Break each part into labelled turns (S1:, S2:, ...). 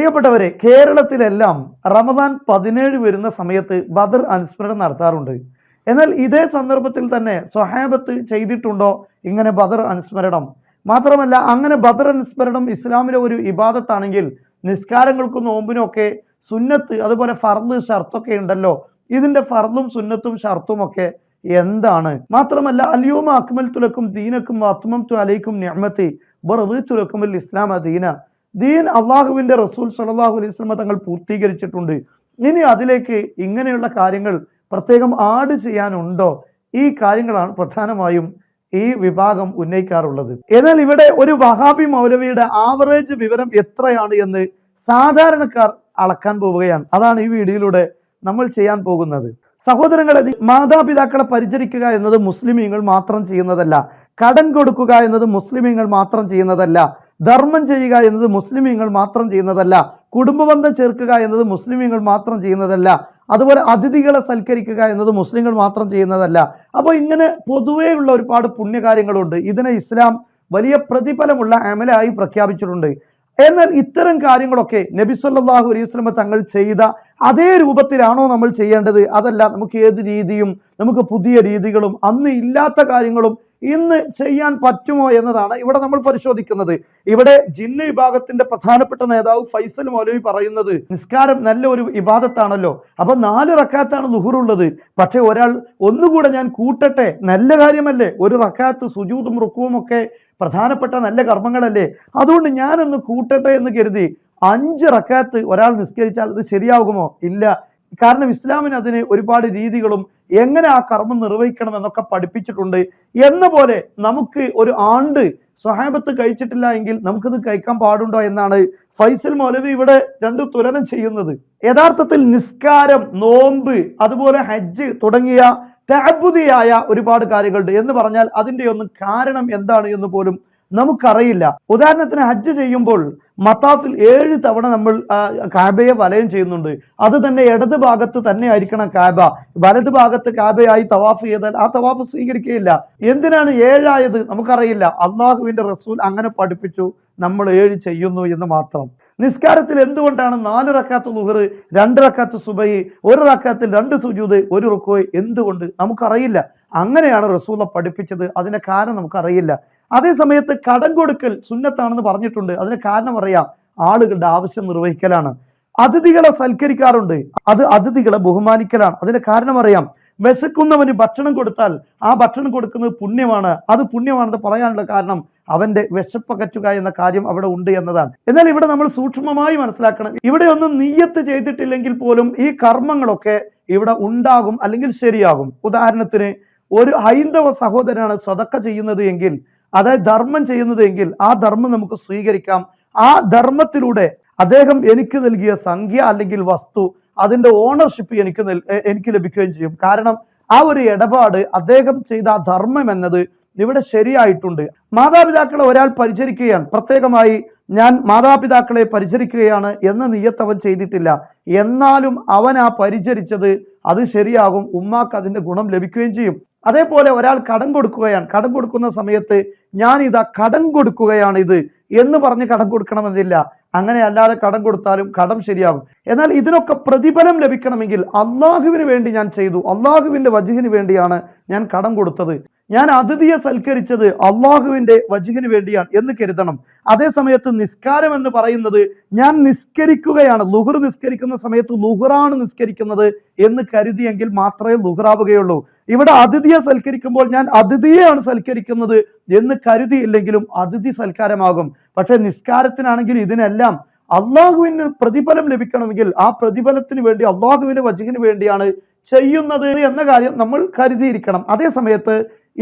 S1: പ്രിയപ്പെട്ടവരെ കേരളത്തിലെല്ലാം റമദാൻ പതിനേഴ് വരുന്ന സമയത്ത് ബദർ അനുസ്മരണം നടത്താറുണ്ട്. എന്നാൽ ഇതേ സന്ദർഭത്തിൽ തന്നെ സ്വഹാബത്ത് ചെയ്തിട്ടുണ്ടോ ഇങ്ങനെ ബദർ അനുസ്മരണം? മാത്രമല്ല അങ്ങനെ ബദർ അനുസ്മരണം ഇസ്ലാമിലെ ഒരു ഇബാദത്താണെങ്കിൽ നിസ്കാരങ്ങൾക്കും നോമ്പിനും സുന്നത്ത് അതുപോലെ ഫർദ് ഷർത്തൊക്കെ ഉണ്ടല്ലോ. ഇതിന്റെ ഫർദും സുന്നത്തും ഷർത്തും ഒക്കെ എന്താണ്? മാത്രമല്ല അലിയൂമ അക്മൽ തുലക്കും ദീനക്കും അത്മം തു അലൈക്കും ഞമ്മത്തി തുലക്കും ഇസ്ലാം ദീന. ദീൻ അള്ളാഹുവിന്റെ റസൂൽ സലാഹു അലൈഹി സ്വലമ തങ്ങൾ പൂർത്തീകരിച്ചിട്ടുണ്ട്. ഇനി അതിലേക്ക് ഇങ്ങനെയുള്ള കാര്യങ്ങൾ പ്രത്യേകം ആഡ് ചെയ്യാനുണ്ടോ? ഈ കാര്യങ്ങളാണ് പ്രധാനമായും ഈ വിഭാഗം ഉന്നയിക്കാറുള്ളത്. എന്നാൽ ഇവിടെ ഒരു വഹാബി മൗലവിയുടെ ആവറേജ് വിവരം എത്രയാണ് എന്ന് സാധാരണക്കാർ അളക്കാൻ പോവുകയാണ്. അതാണ് ഈ വീഡിയോയിലൂടെ നമ്മൾ ചെയ്യാൻ പോകുന്നത്. സഹോദരങ്ങളെ മാതാപിതാക്കളെ പരിചരിക്കുക എന്നത് മുസ്ലിമീങ്ങൾ മാത്രം ചെയ്യുന്നതല്ല. കടൻ കൊടുക്കുക എന്നത് മുസ്ലിമീങ്ങൾ മാത്രം ചെയ്യുന്നതല്ല. ധർമ്മം ചെയ്യുക എന്നത് മുസ്ലിമീങ്ങൾ മാത്രം ചെയ്യുന്നതല്ല. കുടുംബബന്ധം ചേർക്കുക എന്നത് മുസ്ലിമീങ്ങൾ മാത്രം ചെയ്യുന്നതല്ല. അതുപോലെ അതിഥികളെ സൽക്കരിക്കുക എന്നത് മുസ്ലിങ്ങൾ മാത്രം ചെയ്യുന്നതല്ല. അപ്പോൾ ഇങ്ങനെ പൊതുവെയുള്ള ഒരുപാട് പുണ്യകാര്യങ്ങളുണ്ട്. ഇതിനെ ഇസ്ലാം വലിയ പ്രതിഫലമുള്ള അമലായി പ്രഖ്യാപിച്ചിട്ടുണ്ട്. എന്നാൽ ഇത്തരം കാര്യങ്ങളൊക്കെ നബി സല്ലല്ലാഹു അലൈഹി വസല്ലമ തങ്ങൾ ചെയ്ത അതേ രൂപത്തിലാണോ നമ്മൾ ചെയ്യേണ്ടത്? അതല്ല നമുക്ക് ഏത് രീതിയും നമുക്ക് പുതിയ രീതികളും അന്ന് ഇല്ലാത്ത കാര്യങ്ങളും ഇന്ന് ചെയ്യാൻ പറ്റുമോ എന്നതാണ് ഇവിടെ നമ്മൾ പരിശോധിക്കുന്നത്. ഇവിടെ ജിന്ന വിഭാഗത്തിന്റെ പ്രധാനപ്പെട്ട നേതാവ് ഫൈസൽ മൗലവി പറയുന്നത് നിസ്കാരം നല്ല ഒരു ഇബാദത്താണല്ലോ. അപ്പൊ നാല് റക്കാത്താണ് ലുഹുറുള്ളത് പക്ഷെ ഒരാൾ ഒന്നുകൂടെ ഞാൻ കൂട്ടട്ടെ നല്ല കാര്യമല്ലേ? ഒരു റക്കാത്ത് സുജൂതും റുക്കുവും ഒക്കെ പ്രധാനപ്പെട്ട നല്ല കർമ്മങ്ങളല്ലേ? അതുകൊണ്ട് ഞാനൊന്ന് കൂട്ടട്ടെ എന്ന് കരുതി അഞ്ച് റക്കാത്ത് ഒരാൾ നിസ്കരിച്ചാൽ അത് ശരിയാകുമോ? ഇല്ല. കാരണം ഇസ്ലാമിന് അതിന് ഒരുപാട് രീതികളും എങ്ങനെ ആ കർമ്മം നിർവഹിക്കണം എന്നൊക്കെ പഠിപ്പിച്ചിട്ടുണ്ട്. എന്ന പോലെ നമുക്ക് ഒരു ആണ്ട് സ്വഹാബത്ത് കഴിച്ചിട്ടില്ല എങ്കിൽ നമുക്കത് കഴിക്കാൻ പാടുണ്ടോ എന്നാണ് ഫൈസൽ മൗലവി ഇവിടെ രണ്ട് തുലനം ചെയ്യുന്നത്. യഥാർത്ഥത്തിൽ നിസ്കാരം നോമ്പ് അതുപോലെ ഹജ്ജ് തുടങ്ങിയ തഅബുദിയായ ഒരുപാട് കാര്യങ്ങളുണ്ട്. എന്ന് പറഞ്ഞാൽ അതിന്റെ ഒന്നും കാരണം എന്താണ് എന്ന് പോലും നമുക്കറിയില്ല. ഉദാഹരണത്തിന് ഹജ്ജ് ചെയ്യുമ്പോൾ മത്താഫിൽ ഏഴ് തവണ നമ്മൾ കാബയെ വലയം ചെയ്യുന്നുണ്ട്. അത് തന്നെ ഇടത് ഭാഗത്ത് തന്നെ ആയിരിക്കണം കാബ. വലത് ഭാഗത്ത് കാബയായി തവാഫ് ചെയ്താൽ ആ തവാഫ് സ്വീകരിക്കുകയില്ല. എന്തിനാണ് ഏഴായത്? നമുക്കറിയില്ല. അള്ളാഹുവിന്റെ റസൂൽ അങ്ങനെ പഠിപ്പിച്ചു. നമ്മൾ ഏഴ് ചെയ്യുന്നു എന്ന് മാത്രം. നിസ്കാരത്തിൽ എന്തുകൊണ്ടാണ് നാല് റക്കാത്ത് ലുഹറ് രണ്ട് റക്കാത്ത് സുബൈ ഒരു റക്കാത്തിൽ രണ്ട് സുജൂത് ഒരു റുക്കോയ് എന്തുകൊണ്ട്? നമുക്കറിയില്ല. അങ്ങനെയാണ് റസൂല പഠിപ്പിച്ചത്. അതിന്റെ കാരണം നമുക്കറിയില്ല. അതേ സമയത്ത് കടം കൊടുക്കൽ സുന്നത്താണെന്ന് പറഞ്ഞിട്ടുണ്ട്. അതിന് കാരണം അറിയാം. ആളുകളുടെ ആവശ്യം നിർവഹിക്കലാണ്. അതിഥികളെ സൽക്കരിക്കാറുണ്ട്. അത് അതിഥികളെ ബഹുമാനിക്കലാണ്. അതിന് കാരണം അറിയാം. വിശക്കുന്നവന് ഭക്ഷണം കൊടുത്താൽ ആ ഭക്ഷണം കൊടുക്കുന്നത് പുണ്യമാണ്. അത് പുണ്യമാണെന്ന് പറയാനുള്ള കാരണം അവന്റെ വിശപ്പകറ്റുക എന്ന കാര്യം അവിടെ ഉണ്ട് എന്നതാണ്. എന്നാൽ ഇവിടെ നമ്മൾ സൂക്ഷ്മമായി മനസ്സിലാക്കണം. ഇവിടെ ഒന്നും നീയത്ത് ചെയ്തിട്ടില്ലെങ്കിൽ പോലും ഈ കർമ്മങ്ങളൊക്കെ ഇവിടെ ഉണ്ടാകും അല്ലെങ്കിൽ ശരിയാകും. ഉദാഹരണത്തിന് ഒരു ഹൈന്ദവ സഹോദരനാണ് സ്വതക്ക ചെയ്യുന്നത് എങ്കിൽ അതായത് ധർമ്മം ചെയ്യുന്നതെങ്കിൽ ആ ധർമ്മം നമുക്ക് സ്വീകരിക്കാം. ആ ധർമ്മത്തിലൂടെ അദ്ദേഹം എനിക്ക് നൽകിയ സംഖ്യ അല്ലെങ്കിൽ വസ്തു അതിന്റെ ഓണർഷിപ്പ് എനിക്ക് എനിക്ക് ലഭിക്കുകയും ചെയ്യും. കാരണം ആ ഒരു ഇടപാട് അദ്ദേഹം ചെയ്ത ആ ധർമ്മം എന്നത് ഇവിടെ ശരിയായിട്ടുണ്ട്. മാതാപിതാക്കളെ ഒരാൾ പരിചരിക്കുകയാണ്. പ്രത്യേകമായി ഞാൻ മാതാപിതാക്കളെ പരിചരിക്കുകയാണ് എന്ന നിയത്ത് അവൻ ചെയ്തിട്ടില്ല. എന്നാലും അവൻ ആ പരിചരിച്ചത് അത് ശരിയാകും. ഉമ്മാക്ക് അതിന്റെ ഗുണം ലഭിക്കുകയും ചെയ്യും. അതേപോലെ ഒരാൾ കടം കൊടുക്കുകയാണ്. കടം കൊടുക്കുന്ന സമയത്ത് ഞാൻ ഇതാ കടം കൊടുക്കുകയാണ് ഇത് എന്ന് പറഞ്ഞ് കടം കൊടുക്കണമെന്നില്ല. അങ്ങനെ അല്ലാതെ കടം കൊടുത്താലും കടം ശരിയാകും. എന്നാൽ ഇതിനൊക്കെ പ്രതിഫലം ലഭിക്കണമെങ്കിൽ അള്ളാഹുവിന് വേണ്ടി ഞാൻ ചെയ്തു. അള്ളാഹുവിന്റെ വജുഹിന് വേണ്ടിയാണ് ഞാൻ കടം കൊടുത്തത്. ഞാൻ അതിഥിയെ സൽക്കരിച്ചത് അള്ളാഹുവിന്റെ വജുഹിന് വേണ്ടിയാണ് എന്ന് കരുതണം. അതേ സമയത്ത് നിസ്കാരം എന്ന് പറയുന്നത് ഞാൻ നിസ്കരിക്കുകയാണ്. ലുഹർ നിസ്കരിക്കുന്ന സമയത്ത് ലുഹറാണ് നിസ്കരിക്കുന്നത് എന്ന് കരുതിയെങ്കിൽ മാത്രമേ ലുഹറാവുകയുള്ളൂ. ഇവിടെ അതിഥിയെ സൽക്കരിക്കുമ്പോൾ ഞാൻ അതിഥിയെയാണ് സൽക്കരിക്കുന്നത് എന്ന് കരുതിയില്ലെങ്കിലും അതിഥി സൽക്കാരമാകും. പക്ഷെ നിസ്കാരത്തിനാണെങ്കിൽ ഇതിനെല്ലാം അള്ളാഹുവിന് പ്രതിഫലം ലഭിക്കണമെങ്കിൽ ആ പ്രതിഫലത്തിന് വേണ്ടി അള്ളാഹുവിന്റെ വജുഹിന് വേണ്ടിയാണ് ചെയ്യുന്നത് എന്ന കാര്യം നമ്മൾ കരുതിയിരിക്കണം. അതേ സമയത്ത്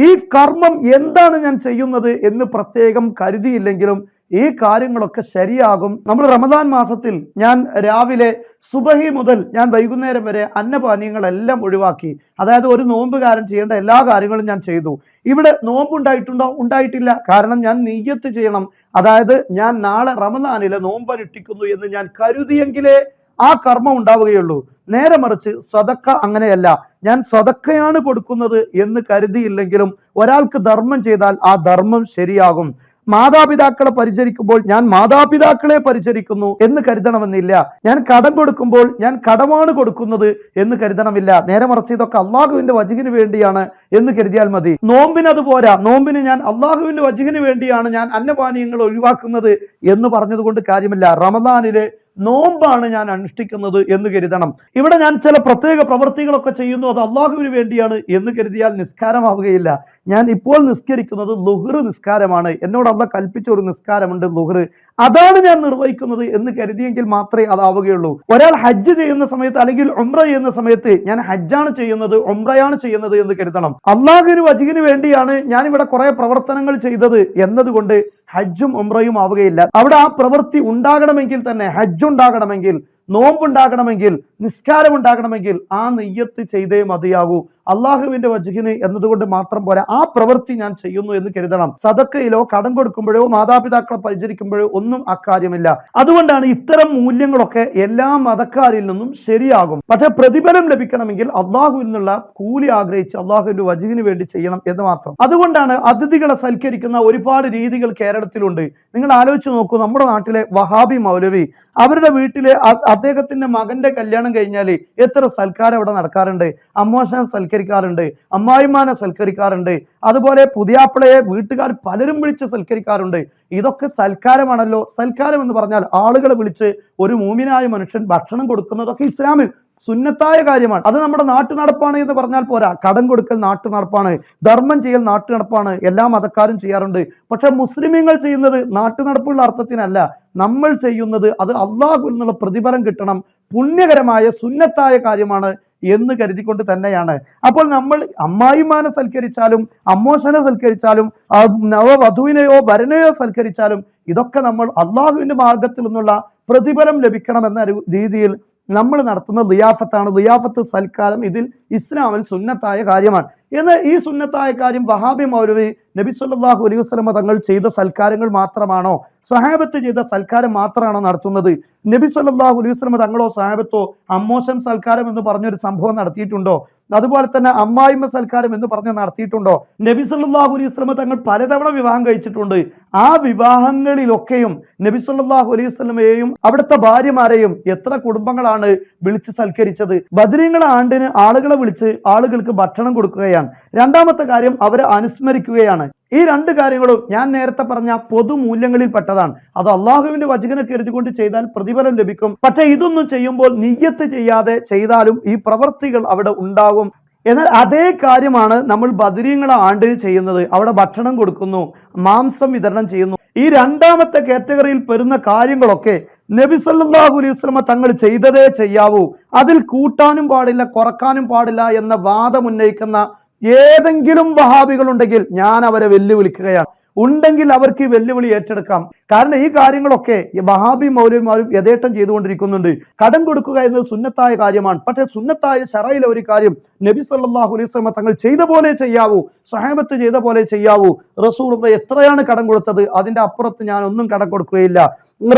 S1: ഈ കർമ്മം എന്താണ് ഞാൻ ചെയ്യുന്നത് എന്ന് പ്രത്യേകം കരുതിയില്ലെങ്കിലും ഈ കാര്യങ്ങളൊക്കെ ശരിയാകും. നമ്മൾ റമദാൻ മാസത്തിൽ ഞാൻ രാവിലെ സുബഹി മുതൽ ഞാൻ വൈകുന്നേരം വരെ അന്നപാനീയങ്ങളെല്ലാം ഒഴിവാക്കി. അതായത് ഒരു നോമ്പുകാരൻ ചെയ്യേണ്ട എല്ലാ കാര്യങ്ങളും ഞാൻ ചെയ്തു. ഇവിടെ നോമ്പ് ഉണ്ടായിട്ടുണ്ടോ ഉണ്ടായിട്ടില്ല. കാരണം ഞാൻ നെയ്യത്ത് ചെയ്യണം. അതായത് ഞാൻ നാളെ റമദാനിലെ നോമ്പനുഷ്ഠിക്കുന്നു എന്ന് ഞാൻ കരുതിയെങ്കിലേ ആ കർമ്മം ഉണ്ടാവുകയുള്ളൂ. നേരെ മറിച്ച് സ്വതക്ക അങ്ങനെയല്ല. ഞാൻ സ്വതക്കയാണ് കൊടുക്കുന്നത് എന്ന് കരുതിയില്ലെങ്കിലും ഒരാൾക്ക് ധർമ്മം ചെയ്താൽ ആ ധർമ്മം ശരിയാകും. മാതാപിതാക്കളെ പരിചരിക്കുമ്പോൾ ഞാൻ മാതാപിതാക്കളെ പരിചരിക്കുന്നു എന്ന് കരുതണമെന്നില്ല. ഞാൻ കടം കൊടുക്കുമ്പോൾ ഞാൻ കടമാണ് കൊടുക്കുന്നത് എന്ന് കരുതണമില്ല. നേരെ മറിച്ച് ഇതൊക്കെ അള്ളാഹുവിന്റെ വജുവിന് വേണ്ടിയാണ് എന്ന് കരുതിയാൽ മതി. നോമ്പിന് അത് പോരാ. നോമ്പിന് ഞാൻ അള്ളാഹുവിന്റെ വജുവിന് വേണ്ടിയാണ് ഞാൻ അന്നപാനീയങ്ങൾ ഒഴിവാക്കുന്നത് എന്ന് പറഞ്ഞതുകൊണ്ട് കാര്യമില്ല. റമദാനിലെ നോമ്പാണ് ഞാൻ അനുഷ്ഠിക്കുന്നത് എന്ന് കരുതണം. ഇവിടെ ഞാൻ ചില പ്രത്യേക പ്രവൃത്തികളൊക്കെ ചെയ്യുന്നു അത് അള്ളാഹുവിന് വേണ്ടിയാണ് എന്ന് കരുതിയാൽ നിസ്കാരമാവുകയില്ല. ഞാൻ ഇപ്പോൾ നിസ്കരിക്കുന്നത് ലുഹർ നിസ്കാരമാണ്. എന്നോട് അള്ള കൽപ്പിച്ച ഒരു നിസ്കാരമുണ്ട് ലുഹർ അതാണ് ഞാൻ നിർവഹിക്കുന്നത് എന്ന് കരുതിയെങ്കിൽ മാത്രമേ അതാവുകയുള്ളൂ. ഒരാൾ ഹജ്ജ് ചെയ്യുന്ന സമയത്ത് അല്ലെങ്കിൽ ഉംറ ചെയ്യുന്ന സമയത്ത് ഞാൻ ഹജ്ജാണ് ചെയ്യുന്നത് ഉംറയാണ് ചെയ്യുന്നത് എന്ന് കരുതണം. അള്ളാഹുവിന് വജീന് വേണ്ടിയാണ് ഞാൻ ഇവിടെ കുറെ പ്രവർത്തനങ്ങൾ ചെയ്തത് എന്നതുകൊണ്ട് ഹജ്ജും ഉംറയും ആവുകയില്ല. അവിടെ ആ പ്രവൃത്തി ഉണ്ടാകണമെങ്കിൽ തന്നെ ഹജ്ജ് ഉണ്ടാകണമെങ്കിൽ നോമ്പുണ്ടാകണമെങ്കിൽ നിസ്കാരം ഉണ്ടാകണമെങ്കിൽ ആ നെയ്യത്ത് ചെയ്തേ മതിയാകൂ. അള്ളാഹുവിന്റെ വജുഹിന് എന്നതുകൊണ്ട് മാത്രം പോരാ. ആ പ്രവൃത്തി ഞാൻ ചെയ്യുന്നു എന്ന് കരുതണം. സദക്കയിലോ കടം കൊടുക്കുമ്പോഴോ മാതാപിതാക്കളെ പരിചരിക്കുമ്പോഴോ ഒന്നും അക്കാര്യമില്ല. അതുകൊണ്ടാണ് ഇത്തരം മൂല്യങ്ങളൊക്കെ എല്ലാ മതക്കാരിൽ നിന്നും ശരിയാകും. പക്ഷെ പ്രതിഫലം ലഭിക്കണമെങ്കിൽ അള്ളാഹുവിൽ നിന്നുള്ള കൂലി ആഗ്രഹിച്ച് അള്ളാഹുവിന്റെ വജുഹിന് വേണ്ടി ചെയ്യണം എന്ന് മാത്രം. അതുകൊണ്ടാണ് അതിഥികളെ സൽക്കരിക്കുന്ന ഒരുപാട് രീതികൾ കേരളത്തിലുണ്ട്. നിങ്ങൾ ആലോചിച്ച് നോക്കൂ നമ്മുടെ നാട്ടിലെ വഹാബി മൗലവി അവരുടെ വീട്ടിലെ അദ്ദേഹത്തിന്റെ മകന്റെ കല്യാണം കഴിഞ്ഞാൽ എത്ര സൽക്കാരം അവിടെ നടക്കാറുണ്ട്. അമ്മോശനെ സൽക്കരിക്കാറുണ്ട്. അമ്മായിമാനെ സൽക്കരിക്കാറുണ്ട്. അതുപോലെ പുതിയാപ്പിളയെ വീട്ടുകാർ പലരും വിളിച്ച് സൽക്കരിക്കാറുണ്ട്. ഇതൊക്കെ സൽക്കാരമാണല്ലോ. സൽക്കാരം എന്ന് പറഞ്ഞാൽ ആളുകളെ വിളിച്ച് ഒരു മൂമിനായ മനുഷ്യൻ ഭക്ഷണം കൊടുക്കുന്നതൊക്കെ ഇസ്ലാമിൽ സുന്നത്തായ കാര്യമാണ്. അത് നമ്മുടെ നാട്ടു നടപ്പാണ് എന്ന് പറഞ്ഞാൽ പോരാ. കടം കൊടുക്കൽ നാട്ടു നടപ്പാണ് ധർമ്മം ചെയ്യൽ നാട്ടു നടപ്പാണ് എല്ലാ മതക്കാരും ചെയ്യാറുണ്ട്. പക്ഷെ മുസ്ലിമീങ്ങൾ ചെയ്യുന്നത് നാട്ടു നടപ്പുള്ള അർത്ഥത്തിനല്ല. നമ്മൾ ചെയ്യുന്നത് അത് അള്ളാഹു എന്നുള്ള പ്രതിഫലം കിട്ടണം. പുണ്യകരമായ സുന്നത്തായ കാര്യമാണ്. എന്ന് കരുതിക്കൊണ്ട് തന്നെയാണ്. അപ്പോൾ നമ്മൾ അമ്മായിമാനെ സൽക്കരിച്ചാലും അമ്മോശനെ സൽക്കരിച്ചാലും നവവധുവിനെയോ വരനെയോ സൽക്കരിച്ചാലും ഇതൊക്കെ നമ്മൾ അള്ളാഹുവിന്റെ മാർഗത്തിൽ നിന്നുള്ള പ്രതിഫലം ലഭിക്കണമെന്ന രീതിയിൽ നമ്മൾ നടത്തുന്ന ലിയാഫത്താണ്. ലിയാഫത്ത് സൽക്കാരം ഇതിൽ ഇസ്ലാമിൽ സുന്നത്തായ കാര്യമാണ്. എന്നാൽ ഈ സുന്നത്തായ കാര്യം വഹാബി മൗലവി നബി സല്ലല്ലാഹു അലൈഹി വസ്ലമ തങ്ങൾ ചെയ്ത സൽക്കാരങ്ങൾ മാത്രമാണോ? സഹാബത്ത് ചെയ്ത സൽക്കാരം മാത്രമാണോ നടത്തുന്നത്? നബി സല്ലല്ലാഹു അലൈഹി വസ്ലമ തങ്ങളോ സഹാബത്തോ അമ്മോശം സൽക്കാരം എന്ന് പറഞ്ഞൊരു സംഭവം നടത്തിയിട്ടുണ്ടോ? അതുപോലെ തന്നെ അമ്മായിമ്മ സൽക്കാരം എന്ന് പറഞ്ഞ് നടത്തിയിട്ടുണ്ടോ? നബി സല്ലാഹു അലൈഹി വസല്ലമ തങ്ങൾ പലതവണ വിവാഹം കഴിച്ചിട്ടുണ്ട്. ആ വിവാഹങ്ങളിലൊക്കെയും നബി സല്ലാഹു അലൈഹി വസല്ലമയെയും അവിടുത്തെ ഭാര്യമാരെയും എത്ര കുടുംബങ്ങളാണ് വിളിച്ച് സൽക്കരിച്ചത്? ബദരീങ്ങള ആണ്ടിന് ആളുകളെ വിളിച്ച് ആളുകൾക്ക് ഭക്ഷണം കൊടുക്കുകയാണ്. രണ്ടാമത്തെ കാര്യം അവരെ അനുസ്മരിക്കുകയാണ്. ഈ രണ്ട് കാര്യങ്ങളും ഞാൻ നേരത്തെ പറഞ്ഞ പൊതുമൂല്യങ്ങളിൽ പെട്ടതാണ്. അത് അള്ളാഹുവിന്റെ വചകനെ കരുതിക്കൊണ്ട് ചെയ്താൽ പ്രതിഫലം ലഭിക്കും. പക്ഷെ ഇതൊന്നും ചെയ്യുമ്പോൾ നിയ്യത്ത് ചെയ്യാതെ ചെയ്താലും ഈ പ്രവൃത്തികൾ അവിടെ ഉണ്ടാകും. എന്നാൽ അതേ കാര്യമാണ് നമ്മൾ ബദരീങ്ങളെ ആണ്ടിൽ ചെയ്യുന്നത്. അവിടെ ഭക്ഷണം കൊടുക്കുന്നു മാംസം വിതരണം ചെയ്യുന്നു. ഈ രണ്ടാമത്തെ കാറ്റഗറിയിൽ പെരുന്ന കാര്യങ്ങളൊക്കെ നബി സല്ലല്ലാഹു അലൈഹി തങ്ങൾ ചെയ്തതേ ചെയ്യാവൂ. അതിൽ കൂട്ടാനും പാടില്ല കുറക്കാനും പാടില്ല എന്ന വാദം ഉന്നയിക്കുന്ന ഏതെങ്കിലും വഹാബികൾ ഉണ്ടെങ്കിൽ ഞാൻ അവരെ വെല്ലുവിളിക്കുകയാണ്. ഉണ്ടെങ്കിൽ അവർക്ക് ഈ വെല്ലുവിളി ഏറ്റെടുക്കാം. കാരണം ഈ കാര്യങ്ങളൊക്കെ വഹാബി മൗലവിമാരും യഥേഷ്ടം ചെയ്തുകൊണ്ടിരിക്കുന്നുണ്ട്. കടം കൊടുക്കുക എന്നത് സുന്നത്തായ കാര്യമാണ്. പക്ഷേ സുന്നത്തായ ശറയിലെ ഒരു കാര്യം നബി സല്ലാഹു അലൈഹി തങ്ങൾ ചെയ്ത പോലെ ചെയ്യാവൂ. സഹാബത്ത് ചെയ്ത പോലെ ചെയ്യാവൂ. റസൂർ എത്രയാണ് കടം കൊടുത്തത്? അതിന്റെ അപ്പുറത്ത് ഞാൻ ഒന്നും കടം കൊടുക്കുകയില്ല.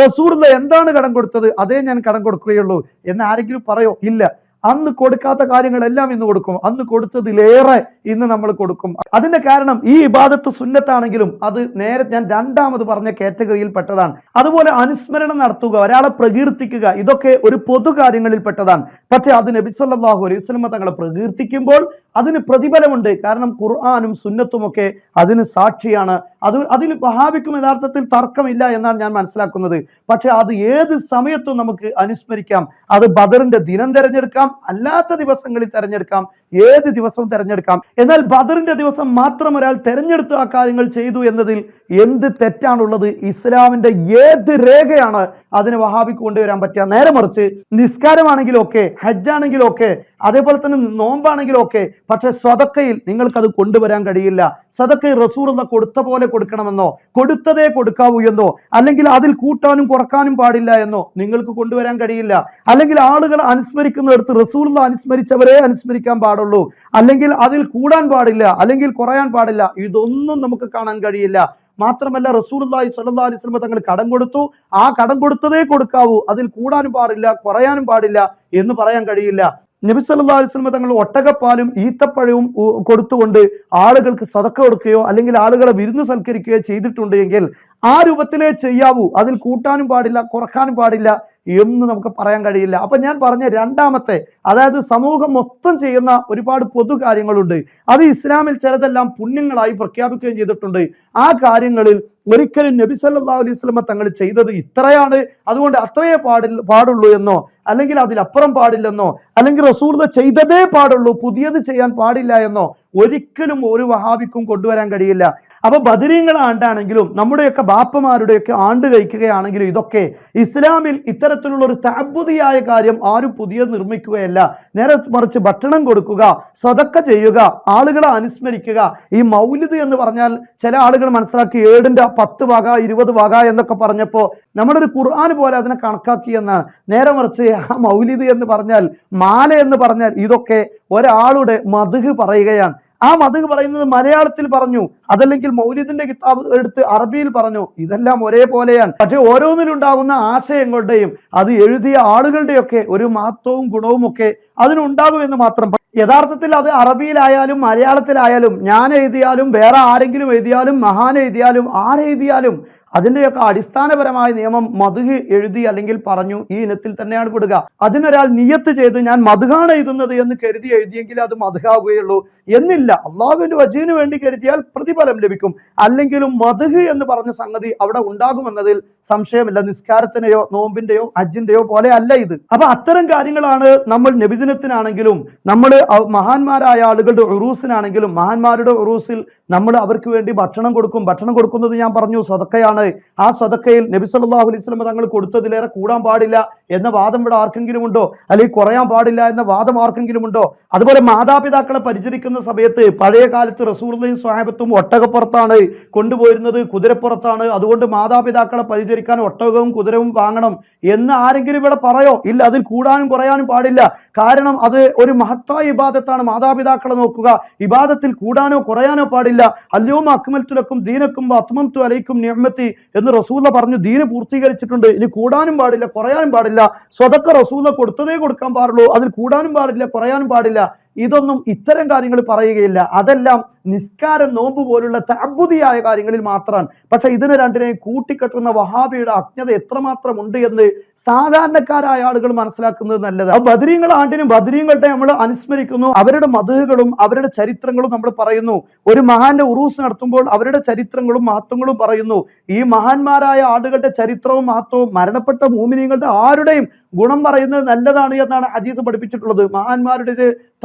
S1: റസൂർ എന്താണ് കടം കൊടുത്തത്? അതേ ഞാൻ കടം കൊടുക്കുകയുള്ളൂ. എന്ന് ആരെങ്കിലും പറയോ? ഇല്ല. അന്ന് കൊടുക്കാത്ത കാര്യങ്ങളെല്ലാം ഇന്ന് കൊടുക്കും. അന്ന് കൊടുത്തതിലേറെ ഇന്ന് നമ്മൾ കൊടുക്കും. അതിന്റെ കാരണം ഈ ഇബാദത്ത് സുന്നത്താണെങ്കിലും അത് നേരെ ഞാൻ രണ്ടാമത് പറഞ്ഞ കാറ്റഗറിയിൽ പെട്ടതാണ് അതുപോലെ അനുസ്മരണം നടത്തുക ഒരാളെ പ്രകീർത്തിക്കുക ഇതൊക്കെ ഒരു പൊതു കാര്യങ്ങളിൽ പെട്ടതാണ് പക്ഷെ അത് നബി സല്ലല്ലാഹു അലൈഹി വസല്ലമ തങ്ങളെ പ്രകീർത്തിക്കുമ്പോൾ അതിന് പ്രതിഫലമുണ്ട്. കാരണം ഖുർആാനും സുന്നത്തും ഒക്കെ അതിന് സാക്ഷിയാണ്. അത് അതിൽ വഹാബിക്കും യഥാർത്ഥത്തിൽ തർക്കമില്ല എന്നാണ് ഞാൻ മനസ്സിലാക്കുന്നത്. പക്ഷെ അത് ഏത് സമയത്തും നമുക്ക് അനുസ്മരിക്കാം. അത് ബദറിന്റെ ദിനം തിരഞ്ഞെടുക്കാം. അല്ലാത്ത ദിവസങ്ങളിൽ തിരഞ്ഞെടുക്കാം. ഏത് ദിവസവും തിരഞ്ഞെടുക്കാം. എന്നാൽ ബദറിന്റെ ദിവസം മാത്രം ഒരാൾ തിരഞ്ഞെടുത്ത് ആ കാര്യങ്ങൾ ചെയ്തു എന്നതിൽ എന്ത് തെറ്റാണുള്ളത്? ഇസ്ലാമിന്റെ ഏത് രേഖയാണ് അതിന് വഹാബിക്ക് കൊണ്ടുവരാൻ പറ്റുക? നേരെ മറിച്ച് നിസ്കാരമാണെങ്കിലും ഒക്കെ ഹജ്ജാണെങ്കിലും ഒക്കെ അതേപോലെ തന്നെ നോമ്പാണെങ്കിലും ഒക്കെ പക്ഷെ സ്വതക്കയിൽ നിങ്ങൾക്കത് കൊണ്ടുവരാൻ കഴിയില്ല. സ്വതക്കയിൽ റസൂർ എന്ന കൊടുത്ത പോലെ കൊടുക്കണമെന്നോ കൊടുത്തതേ കൊടുക്കാവൂ എന്നോ അല്ലെങ്കിൽ അതിൽ കൂട്ടാനും കുറക്കാനും പാടില്ല എന്നോ നിങ്ങൾക്ക് കൊണ്ടുവരാൻ കഴിയില്ല. അല്ലെങ്കിൽ ആളുകൾ അനുസ്മരിക്കുന്നിടത്ത് റസൂർ അനുസ്മരിച്ചവരെ അനുസ്മരിക്കാൻ പാടുള്ളൂ. അല്ലെങ്കിൽ അതിൽ കൂടാൻ പാടില്ല അല്ലെങ്കിൽ കുറയാൻ പാടില്ല. ഇതൊന്നും നമുക്ക് കാണാൻ കഴിയില്ല. മാത്രമല്ല റസൂലുള്ളാഹി സല്ലാ അലൈഹി വസല്ലം തങ്ങൾ കടം കൊടുത്തു. ആ കടം കൊടുത്തതേ കൊടുക്കാവൂ. അതിൽ കൂടാനും പാടില്ല കുറയാനും പാടില്ല എന്ന് പറയാൻ കഴിയില്ല. നബി സല്ലാ അലൈഹി വസല്ലം തങ്ങൾ ഒട്ടകപ്പാലും ഈത്തപ്പഴവും കൊടുത്തുകൊണ്ട് ആളുകൾക്ക് സതക്ക കൊടുക്കുകയോ അല്ലെങ്കിൽ ആളുകളെ വിരുന്ന് സൽക്കരിക്കുകയോ ചെയ്തിട്ടുണ്ട്െങ്കിൽ ആ രൂപത്തിലേ ചെയ്യാവൂ. അതിൽ കൂട്ടാനും പാടില്ല കുറക്കാനും പാടില്ല. എന്ന് നമുക്ക് പറയാൻ കഴിയില്ല. അപ്പൊ ഞാൻ പറഞ്ഞ രണ്ടാമത്തെ അതായത് സമൂഹം മൊത്തം ചെയ്യുന്ന ഒരുപാട് പൊതു കാര്യങ്ങളുണ്ട്. അത് ഇസ്ലാമിൽ ചിലതെല്ലാം പുണ്യങ്ങളായി പ്രഖ്യാപിക്കുകയും ചെയ്തിട്ടുണ്ട്. ആ കാര്യങ്ങളിൽ ഒരിക്കലും നബി സല്ലാ അലൈഹി തങ്ങൾ ചെയ്തത് ഇത്രയാണ്. അതുകൊണ്ട് അത്രയേ പാടില്ല പാടുള്ളൂ എന്നോ അല്ലെങ്കിൽ അതിലപ്പുറം പാടില്ലെന്നോ അല്ലെങ്കിൽ റസൂർദ ചെയ്തതേ പാടുള്ളൂ പുതിയത് ചെയ്യാൻ പാടില്ല എന്നോ ഒരിക്കലും ഒരു വഹാബിക്കും കൊണ്ടുവരാൻ കഴിയില്ല. അപ്പൊ ബദരീങ്ങൾ ആണ്ടാണെങ്കിലും നമ്മുടെയൊക്കെ ബാപ്പമാരുടെയൊക്കെ ആണ്ട് കഴിക്കുകയാണെങ്കിലും ഇതൊക്കെ ഇസ്ലാമിൽ ഇത്തരത്തിലുള്ള ഒരു താബുതിയായ കാര്യം ആരും പുതിയ നിർമ്മിക്കുകയല്ല. നേരെ മറിച്ച് ഭക്ഷണം കൊടുക്കുക സ്വതക്ക ചെയ്യുക ആളുകളെ അനുസ്മരിക്കുക. ഈ മൗലിദ് എന്ന് പറഞ്ഞാൽ ചില ആളുകൾ മനസ്സിലാക്കി ഏഴിന്റെ പത്ത് വക ഇരുപത് വക എന്നൊക്കെ പറഞ്ഞപ്പോൾ നമ്മുടെ ഒരു ഖുർആൻ പോലെ അതിനെ കണക്കാക്കി എന്നാണ്. നേരെ മറിച്ച് ആ മൗലിദ് എന്ന് പറഞ്ഞാൽ മാല എന്ന് പറഞ്ഞാൽ ഇതൊക്കെ ഒരാളുടെ മധുഹ് പറയുകയാണ്. ആ മധു പറയുന്നത് മലയാളത്തിൽ പറഞ്ഞു. അതല്ലെങ്കിൽ മൗലിദിന്റെ കിതാബ് എടുത്ത് അറബിയിൽ പറഞ്ഞു. ഇതെല്ലാം ഒരേപോലെയാണ്. പക്ഷെ ഓരോന്നിലുണ്ടാകുന്ന ആശയങ്ങളുടെയും അത് എഴുതിയ ആളുകളുടെയൊക്കെ ഒരു മഹത്വവും ഗുണവും ഒക്കെ അതിനുണ്ടാകുമെന്ന് മാത്രം യഥാർത്ഥത്തിൽ അത് അറബിയിലായാലും മലയാളത്തിലായാലും ഞാൻ എഴുതിയാലും വേറെ ആരെങ്കിലും എഴുതിയാലും മഹാൻ എഴുതിയാലും ആരെഴുതിയാലും അതിന്റെയൊക്കെ അടിസ്ഥാനപരമായ നിയമം മധുഹ് എഴുതി അല്ലെങ്കിൽ പറഞ്ഞു ഈ ഇനത്തിൽ തന്നെയാണ് പെടുക. അതിനൊരാൾ നിയത്ത് ചെയ്ത് ഞാൻ മധുഹാണ് എഴുതുന്നത് എന്ന് കരുതി എഴുതിയെങ്കിൽ അത് മധുഹാവുകയുള്ളൂ എന്നില്ല. അള്ളാഹുവിന്റെ വജീന് വേണ്ടി കരുതിയാൽ പ്രതിഫലം ലഭിക്കും. അല്ലെങ്കിലും മധുഹ് എന്ന് പറഞ്ഞ സംഗതി അവിടെ ഉണ്ടാകുമെന്നതിൽ സംശയമില്ല. നിസ്കാരത്തിനെയോ നോമ്പിന്റെയോ അജിന്റെയോ പോലെ അല്ല ഇത്. അപ്പൊ അത്തരം കാര്യങ്ങളാണ് നമ്മൾ നബിദിനത്തിനാണെങ്കിലും നമ്മൾ മഹാന്മാരായ ആളുകളുടെ ഉറൂസിനാണെങ്കിലും മഹാന്മാരുടെ ഉറൂസിൽ നമ്മൾ അവർക്ക് വേണ്ടി ഭക്ഷണം കൊടുക്കും. ഭക്ഷണം കൊടുക്കുന്നത് ഞാൻ പറഞ്ഞു സ്വതക്കയാണ്. ആ സ്വതക്കയിൽ നബി സല്ലല്ലാഹു അലൈഹി വസല്ലം തങ്ങൾ കൊടുത്തതിലേറെ കൂടാൻ പാടില്ല എന്ന വാദം ഇവിടെ ആർക്കെങ്കിലും ഉണ്ടോ അല്ലെങ്കിൽ കുറയാൻ പാടില്ല എന്ന വാദം ആർക്കെങ്കിലും ഉണ്ടോ അതുപോലെ മാതാപിതാക്കളെ പരിചരിക്കുന്ന സമയത്ത് പഴയ കാലത്ത് റസൂർലയും സ്വാഹബത്തും ഒട്ടകപ്പുറത്താണ് കൊണ്ടുപോയിരുന്നത് കുതിരപ്പുറത്താണ്. അതുകൊണ്ട് മാതാപിതാക്കളെ പരിചരിക്കാൻ ഒട്ടകവും കുതിരവും വാങ്ങണം എന്ന് ആരെങ്കിലും ഇവിടെ പറയോ? ഇല്ല അതിൽ കൂടാനും കുറയാനും പാടില്ല. കാരണം അത് ഒരു മഹത്തായ ഇബാദത്താണ്. മാതാപിതാക്കളെ നോക്കുക ഇബാദത്തിൽ കൂടാനോ കുറയാനോ പാടില്ല. അല്ലയോമ അക്മൽത്തുലക്കും ദീനക്കും അത്മംതു അലൈക്കും നിഅമത്തി എന്ന് റസൂല പറഞ്ഞു ദീന് പൂർത്തീകരിച്ചിട്ടുണ്ട്. ഇനി കൂടാനും പാടില്ല കുറയാനും പാടില്ല. സ്വതക്ക റസൂല കൊടുത്തതേ കൊടുക്കാൻ പാടുള്ളൂ. അതിൽ കൂടാനും പാടില്ല കുറയാനും പാടില്ല. ഇതൊന്നും ഇത്തരം കാര്യങ്ങൾ പറയുകയില്ല. അതെല്ലാം നിസ്കാരം നോമ്പ് പോലുള്ള തബുതിയായ കാര്യങ്ങളിൽ മാത്രമാണ്. പക്ഷെ ഇതിനെ രണ്ടിനെയും കൂട്ടിക്കെട്ടുന്ന വഹാബിയുടെ അജ്ഞത എത്രമാത്രം ഉണ്ട് എന്ന് സാധാരണക്കാരായ ആളുകൾ മനസ്സിലാക്കുന്നത് നല്ലത്. ആ ബദരീങ്ങൾ ആണ്ടിനും ബദരീങ്ങളുടെ നമ്മൾ അനുസ്മരിക്കുന്നു. അവരുടെ മതകളും അവരുടെ ചരിത്രങ്ങളും നമ്മൾ പറയുന്നു. ഒരു മഹാന്റെ ഉറൂസ് നടത്തുമ്പോൾ അവരുടെ ചരിത്രങ്ങളും മഹത്വങ്ങളും പറയുന്നു. ഈ മഹാന്മാരായ ആളുകളുടെ ചരിത്രവും മഹത്വവും മരണപ്പെട്ട മൂമിനിങ്ങളുടെ ആരുടെയും ഗുണം പറയുന്നത് നല്ലതാണ് എന്നാണ് ഹദീസ് പഠിപ്പിച്ചിട്ടുള്ളത്. മഹാന്മാരുടെ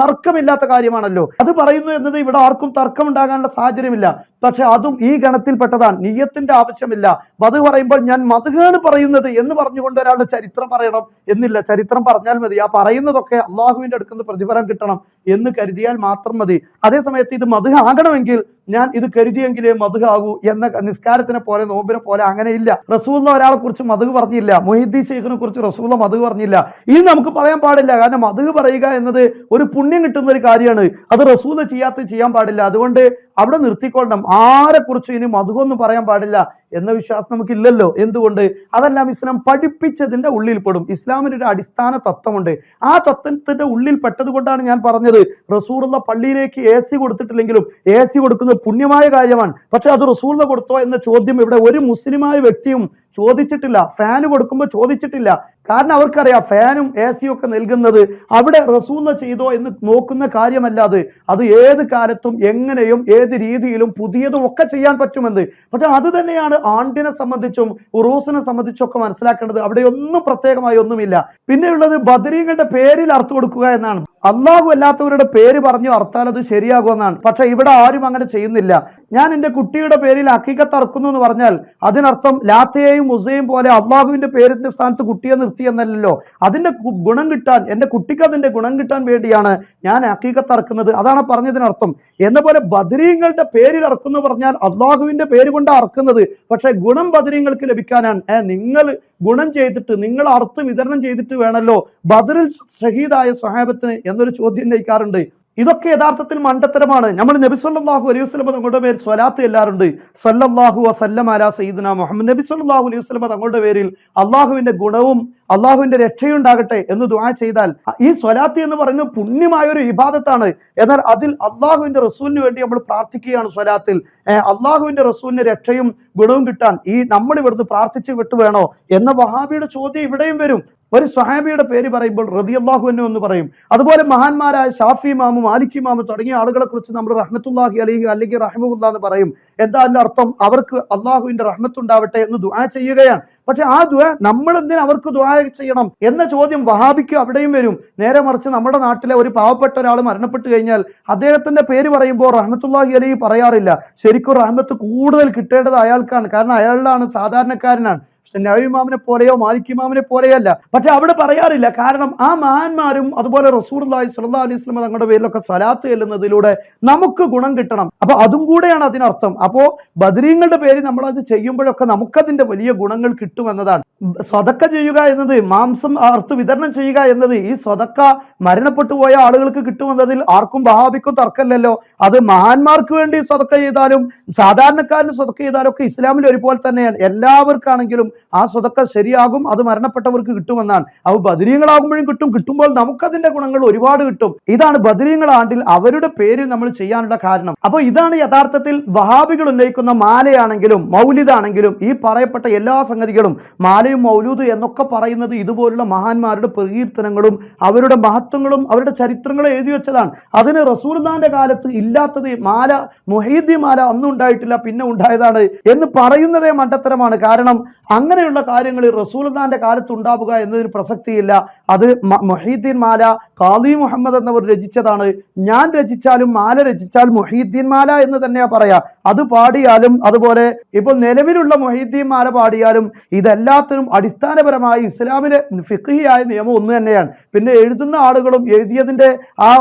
S1: തർക്കമില്ലാത്ത കാര്യമാണല്ലോ. അത് പറയുന്നു എന്നത് ഇവിടെ ആർക്കും തർക്കം ഉണ്ടാകാനുള്ള സാഹചര്യമില്ല. പക്ഷെ അതും ഈ ഗണത്തിൽപ്പെട്ടതാണ്. നീയത്തിന്റെ ആവശ്യമില്ല. അത് പറയുമ്പോൾ ഞാൻ മധുഹാണ് പറയുന്നത് എന്ന് പറഞ്ഞുകൊണ്ട് ഒരാളുടെ ചരിത്രം പറയണം എന്നില്ല. ചരിത്രം പറഞ്ഞാൽ മതി. ആ പറയുന്നതൊക്കെ അള്ളാഹുവിന്റെ അടുക്കുന്ന പ്രതിഫലം കിട്ടണം എന്ന് കരുതിയാൽ മാത്രം മതി. അതേ സമയത്ത് ഇത് മധു ആകണമെങ്കിൽ ഞാൻ ഇത് കരുതിയെങ്കിലേ മധുഹാകൂ എന്ന നിസ്കാരത്തിനെ പോലെ നോമ്പിനെ പോലെ അങ്ങനെയില്ല റസൂള്ള ഒരാളെ കുറിച്ച് മധു പറഞ്ഞില്ല. മൊഹിദ്ദീൻ ഷെയ്ഖിനെ കുറിച്ച് റസൂള്ള മധു പറഞ്ഞില്ല. ഇത് നമുക്ക് പറയാൻ പാടില്ല. കാരണം മധു പറയുക എന്നത് ഒരു പുണ്യം കിട്ടുന്ന ഒരു കാര്യമാണ്. അത് റസൂല ചെയ്യാത്ത ചെയ്യാൻ പാടില്ല. അതുകൊണ്ട് അവിടെ നിർത്തിക്കൊള്ളണം. ആരെ കുറിച്ച് ഇനി മധുവൊന്നും പറയാൻ പാടില്ല എന്ന വിശ്വാസം നമുക്കില്ലല്ലോ. എന്തുകൊണ്ട്? അതെല്ലാം ഇസ്ലാം പഠിപ്പിച്ചതിന്റെ ഉള്ളിൽ പെടും. ഇസ്ലാമിന് ഒരു അടിസ്ഥാന തത്വമുണ്ട്. ആ തത്വത്തിന്റെ ഉള്ളിൽ പെട്ടത് കൊണ്ടാണ് ഞാൻ പറഞ്ഞത്. റസൂറുള്ള പള്ളിയിലേക്ക് എ സി കൊടുത്തിട്ടില്ലെങ്കിലും എ സി കൊടുക്കുന്നത് പുണ്യമായ കാര്യമാണ്. പക്ഷെ അത് റസൂറിന് കൊടുത്തോ എന്ന ചോദ്യം ഇവിടെ ഒരു മുസ്ലിമായ വ്യക്തിയും ചോദിച്ചിട്ടില്ല. ഫാന് കൊടുക്കുമ്പോൾ ചോദിച്ചിട്ടില്ല. കാരണം അവർക്കറിയാം ഫാനും എ സിയും ഒക്കെ നൽകുന്നത് അവിടെ റസൂന്ന ചെയ്തോ എന്ന് നോക്കുന്ന കാര്യമല്ലാതെ അത്. ഏത് കാലത്തും എങ്ങനെയും ഏത് രീതിയിലും പുതിയതും ഒക്കെ ചെയ്യാൻ പറ്റുമെന്ന്. പക്ഷെ അത് തന്നെയാണ് ആണ്ടിനെ സംബന്ധിച്ചും ഉറൂസിനെ സംബന്ധിച്ചും ഒക്കെ മനസ്സിലാക്കേണ്ടത്. അവിടെ ഒന്നും പ്രത്യേകമായി ഒന്നുമില്ല. പിന്നെയുള്ളത് ബദരീങ്ങളുടെ പേരിൽ അർത്ഥം കൊടുക്കുക എന്നാണ്. അള്ളാഹു അല്ലാത്തവരുടെ പേര് പറഞ്ഞു അർത്ഥാൽ അത് ശരിയാകുമെന്നാണ്. പക്ഷെ ഇവിടെ ആരും അങ്ങനെ ചെയ്യുന്നില്ല. ഞാൻ എന്റെ കുട്ടിയുടെ പേരിൽ അക്കീക്കത്ത് അറക്കുന്നു എന്ന് പറഞ്ഞാൽ അതിനർത്ഥം ലാത്തയെയും മുസയും പോലെ അള്ളാഹുവിന്റെ പേരിന്റെ സ്ഥാനത്ത് കുട്ടിയെ നിർത്തി എന്നല്ലല്ലോ. അതിന്റെ ഗുണം കിട്ടാൻ എന്റെ കുട്ടിക്ക് അതിന്റെ ഗുണം കിട്ടാൻ വേണ്ടിയാണ് ഞാൻ അക്കീക്കത്ത് അറക്കുന്നത് അതാണ് പറഞ്ഞതിനർത്ഥം. എന്ന പോലെ ബദരീങ്ങളുടെ പേരിൽ അറക്കുന്നു പറഞ്ഞാൽ അള്ളാഹുവിന്റെ പേര് കൊണ്ട് അറക്കുന്നത്. പക്ഷേ ഗുണം ബദരീങ്ങൾക്ക് ലഭിക്കാനാണ്. ഏ നിങ്ങൾ ഗുണം ചെയ്തിട്ട് നിങ്ങൾ അർത്ഥം വിതരണം ചെയ്തിട്ട് വേണമല്ലോ ബദറിൽ ഷഹീദായ സ്വഹാബത്തിന് എന്നൊരു ചോദ്യം നയിക്കാറുണ്ട് ഇതൊക്കെ യഥാർത്ഥത്തിൽ മണ്ടത്തരമാണ്. നമ്മൾ നബി സല്ലാഹു അലൈഹി വസ്ലമ തങ്ങളുടെ പേരിൽ സ്വലാത്ത് ചെല്ലാറുണ്ട് സല്ലല്ലാഹു വസല്ലം അല സയ്യിദ്ന മുഹമ്മദ്. നബി സല്ലല്ലാഹു അലൈഹി വസ്ലമ തങ്ങളുടെ പേരിൽ അള്ളാഹുവിന്റെ ഗുണവും അള്ളാഹുവിന്റെ രക്ഷയുണ്ടാകട്ടെ എന്ന് ദുആ ചെയ്താൽ ഈ സ്വലാത്ത് എന്ന് പറയുന്നത് പുണ്യമായ ഒരു ഇബാദത്താണ്. എന്നാൽ അതിൽ അള്ളാഹുവിന്റെ റസൂലിന് വേണ്ടി നമ്മൾ പ്രാർത്ഥിക്കുകയാണ് സ്വലാത്തിൽ. അള്ളാഹുവിന്റെ റസൂലിന് രക്ഷയും ഗുണവും കിട്ടാൻ ഈ നമ്മൾ ഇവിടുന്ന് പ്രാർത്ഥിച്ചു വിട്ടു വേണോ എന്ന വഹാബിയുടെ ചോദ്യം ഇവിടെയും വരും. ഒരു സ്വഹാബിയുടെ പേര് പറയുമ്പോൾ റബിയല്ലാഹു എന്നു എന്ന് പറയും. അതുപോലെ മഹാന്മാരായ ഷാഫി മാമു മാലിക്കി മാമു തുടങ്ങിയ ആളുകളെ കുറിച്ച് നമ്മൾ റഹ്മത്തുല്ലാഹി അലഹി അല്ലെങ്കിൽ റഹ്മുല്ല എന്ന് പറയും. എന്താ അതിന്റെ അർത്ഥം? അവർക്ക് അള്ളാഹുവിന്റെ റഹ്മത്തുണ്ടാവട്ടെ എന്ന് ദുആ ചെയ്യുകയാണ്. പക്ഷെ ആ ദുആ നമ്മൾ എന്തിനു അവർക്ക് ദുആ ചെയ്യണം എന്ന ചോദ്യം വഹാബിക്ക് അവിടെയും വരും. നേരെ മറിച്ച് നമ്മുടെ നാട്ടിലെ ഒരു പാവപ്പെട്ട ഒരാൾ മരണപ്പെട്ടു കഴിഞ്ഞാൽ അദ്ദേഹത്തിന്റെ പേര് പറയുമ്പോൾ റഹ്മത്തുല്ലാഹി അലഹി പറയാറില്ല. ശരിക്കും റഹ്മത്ത് കൂടുതൽ കിട്ടേണ്ടത് അയാൾക്കാണ്. കാരണം അയാളിലാണ് സാധാരണക്കാരനാണ്. നബിമാമിനെ പോലെയോ മാലിക്കിമാമിനെ പോലെയോ അല്ല. പക്ഷെ അവിടെ പറയാറില്ല. കാരണം ആ മഹാന്മാരും അതുപോലെ റസൂർ സുല്ലാ അലൈഹി സ്വലം തങ്ങളുടെ പേരിലൊക്കെ സലാത്ത് ചെല്ലുന്നതിലൂടെ നമുക്ക് ഗുണം കിട്ടണം. അപ്പൊ അതും കൂടെയാണ് അതിനർത്ഥം. അപ്പോ ബദരീങ്ങളുടെ പേര് നമ്മൾ അത് ചെയ്യുമ്പോഴൊക്കെ നമുക്കതിന്റെ വലിയ ഗുണങ്ങൾ കിട്ടുമെന്നതാണ് സ്വതക്ക ചെയ്യുക എന്നത് മാംസം അർത്ഥ വിതരണം ചെയ്യുക എന്നത് ഈ സ്വതക്ക മരണപ്പെട്ടു പോയ ആളുകൾക്ക് കിട്ടുമെന്നതിൽ ആർക്കും ബഹാബിക്കും തർക്കമില്ലല്ലോ. അത് മഹാന്മാർക്ക് വേണ്ടി സ്വതക്ക ചെയ്താലും സാധാരണക്കാരന് സ്വതക്ക ചെയ്താലും ഒക്കെ ഇസ്ലാമിൽ ഒരുപോലെ തന്നെയാണ്. എല്ലാവർക്കാണെങ്കിലും ആ സ്വതക്ക ശരിയാകും അത് മരണപ്പെട്ടവർക്ക് കിട്ടുമെന്നാണ്. അവ ബദരീയങ്ങളാകുമ്പോഴും കിട്ടും കിട്ടുമ്പോൾ നമുക്കതിന്റെ ഗുണങ്ങൾ ഒരുപാട് കിട്ടും. ഇതാണ് ബദരീങ്ങൾ ആണ്ടിൽ അവരുടെ പേര് നമ്മൾ ചെയ്യാനുള്ള കാരണം. അപ്പോൾ ഇതാണ് യഥാർത്ഥത്തിൽ വഹാബികൾ ഉന്നയിക്കുന്ന മാലയാണെങ്കിലും മൗലിദാണെങ്കിലും ഈ പറയപ്പെട്ട എല്ലാ സംഗതികളും മാലയും മൗലൂദ് എന്നൊക്കെ പറയുന്നത് ഇതുപോലുള്ള മഹാന്മാരുടെ പ്രകീർത്തനങ്ങളും അവരുടെ മഹത്വങ്ങളും അവരുടെ ചരിത്രങ്ങളും എഴുതി വെച്ചതാണ്. അതിന് റസൂർദാന്റെ കാലത്ത് ഇല്ലാത്തത് മാല മുഹീദ്ദി മാല അന്നും ഉണ്ടായിട്ടില്ല പിന്നെ ഉണ്ടായതാണ് എന്ന് പറയുന്നതേ മണ്ടത്തരമാണ്. കാരണം അങ്ങനെയുള്ള കാര്യങ്ങൾ റസൂൽദാന്റെ കാലത്ത് ഉണ്ടാവുക എന്നതിന് പ്രസക്തിയില്ല. അത് മൊഹീദ്ദീൻ മാല കാളി മുഹമ്മദ് എന്നവർ രചിച്ചതാണ്. ഞാൻ രചിച്ചാലും മാല രചിച്ചാൽ മൊഹീദ്ദീൻ മാല എന്ന് തന്നെയാ പറയാ. അത് പാടിയാലും അതുപോലെ ഇപ്പോൾ നിലവിലുള്ള മൊഹീദ്ദീൻ മാല പാടിയാലും ഇതെല്ലാത്തിനും അടിസ്ഥാനപരമായി ഇസ്ലാമിലെ ഫിഖിയായ നിയമം ഒന്ന് തന്നെയാണ്. പിന്നെ എഴുതുന്ന ആളുകളും എഴുതിയതിന്റെ ആ